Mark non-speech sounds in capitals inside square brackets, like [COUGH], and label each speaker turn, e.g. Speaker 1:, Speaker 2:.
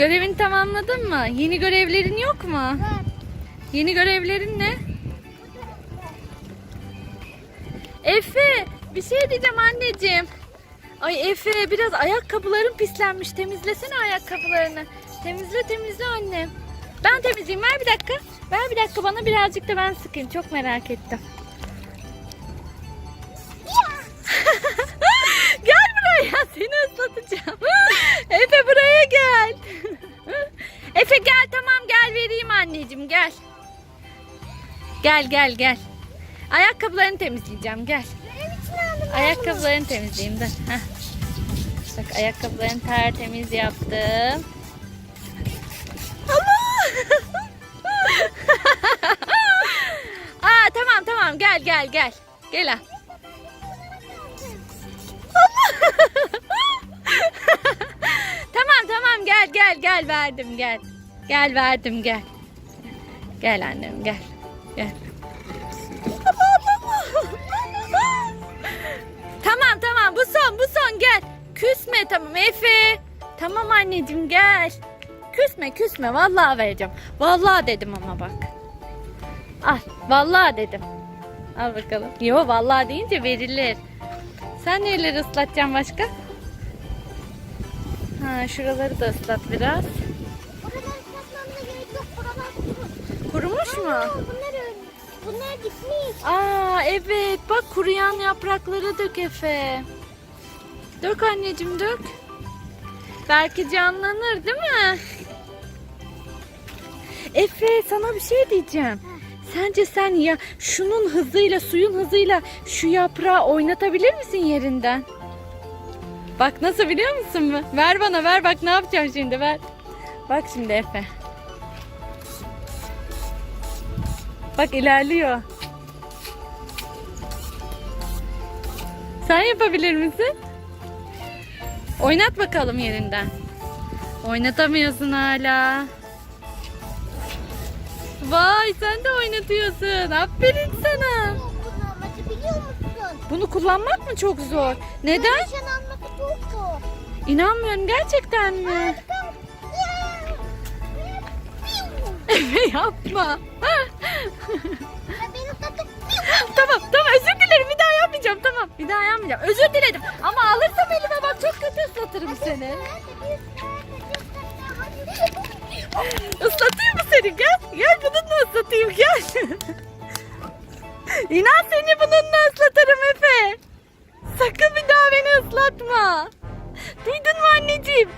Speaker 1: Görevini tamamladın mı? Yeni görevlerin yok mu?
Speaker 2: Var.
Speaker 1: Yeni görevlerin ne? Efe bir şey diyeceğim anneciğim. Ay Efe biraz ayakkabıların pislenmiş. Temizlesene ayakkabılarını. Temizle temizle annem. Ben temizleyeyim. Ver bir dakika. Ver bir dakika bana birazcık da ben sıkayım. Çok merak ettim. Anneciğim gel. Gel gel gel. Ayakkabılarını temizleyeceğim gel. Ayakkabılarını temizleyeyim de. Heh. Bak ayakkabılarını tertemiz yaptım. [LAUGHS] Aa tamam tamam gel gel gel. Gel ha. [LAUGHS] tamam tamam gel gel gel verdim gel. Gel verdim gel. Gel annem gel. Gel. Tamam tamam bu son bu son gel. Küsme tamam Efe. Tamam anneciğim gel. Küsme küsme vallahi vereceğim. Vallahi dedim ama bak. Al vallahi dedim. Al bakalım. Yo vallahi deyince verilir. Sen neleri ıslatacaksın başka? Ha şuraları da ıslat biraz.
Speaker 2: Kuru.
Speaker 1: Kurumuş mu?
Speaker 2: Bunlar. Bunlar gitmiş.
Speaker 1: Aa evet bak kuruyan yaprakları dök Efe. Dök anneciğim dök. Belki canlanır değil mi? Efe sana bir şey diyeceğim. Sence sen ya şunun hızıyla suyun hızıyla şu yaprağı oynatabilir misin yerinden? Bak nasıl biliyor musun mu? Ver bana ver bak ne yapacağım şimdi ver. Bak şimdi Efe. Bak ilerliyor. Sen yapabilir misin? Oynat bakalım yerinden. Oynatamıyorsun hala. Vay sen de oynatıyorsun. Aferin sana.
Speaker 2: Biliyor musun?
Speaker 1: Bunu kullanmak mı çok zor? Neden? İnanmıyorum gerçekten mi? [LAUGHS] Yapma. Tamam tamam özür dilerim. Bir daha yapmayacağım tamam. Bir daha yapmayacağım. Özür diledim ama alırsam elime bak çok kötü ıslatırım seni. ıslatayım mı seni? Gel gel bununla ıslatayım gel. İnan seni bununla ıslatırım Efe. Sakın bir daha beni ıslatma. Duydun mu anneciğim